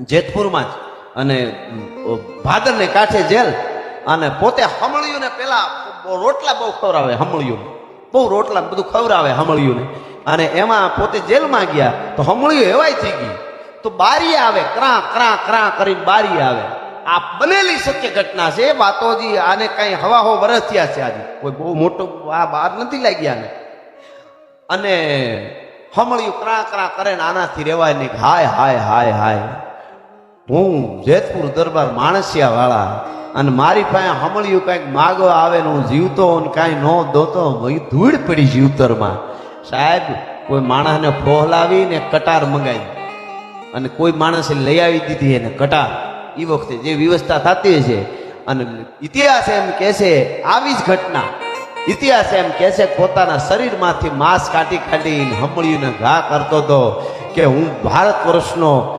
જેતપુરમાં જ. અને ભાદરને કાંઠે જેલ અને પોતે હમળિયુંને પેલા રોટલા બહુ ખવડાવે હમળિયું બહુ રોટલા બધું ખવડાવે હમળિયુંને. અને એમાં પોતે જેલમાં ગયા તો હમળિયું એવાય થઈ ગઈ તો બારી આવે, ક્રા ક્રા ક્રા કરીને બારી આવે. આ બનેલી સત્ય ઘટના છે એ વાતોજી આને કઈ હવા હો વરસ થયા છે આજે. કોઈ બહુ મોટો, આ બહાર નથી લાગ્યા ને. અને હમળિયું ક્રા ક્રા કરે ને આનાથી રેવાય નહીં હાય હાય હાય હાય. હું જેતપુર દરબાર માણસિયા વાળા અને મારી પાસે હમળિયું કાંઈક માગવા આવે ને હું જીવતો અને કાંઈ ન દોતો ધૂળ પડી જીવતરમાં સાહેબ, કોઈ માણસને ફોહલાવી ને કટાર મંગાવી. અને કોઈ માણસે લઈ આવી દીધી એને કટાર. એ વખતે જે વ્યવસ્થા થતી છે અને ઇતિહાસ એમ કહે છે, આવી જ ઘટના. ઇતિહાસ એમ કહે છે, પોતાના શરીરમાંથી માંસ કાઢી કાઢીને હમળીને ઘા કરતો હતો કે હું ભારત વર્ષનો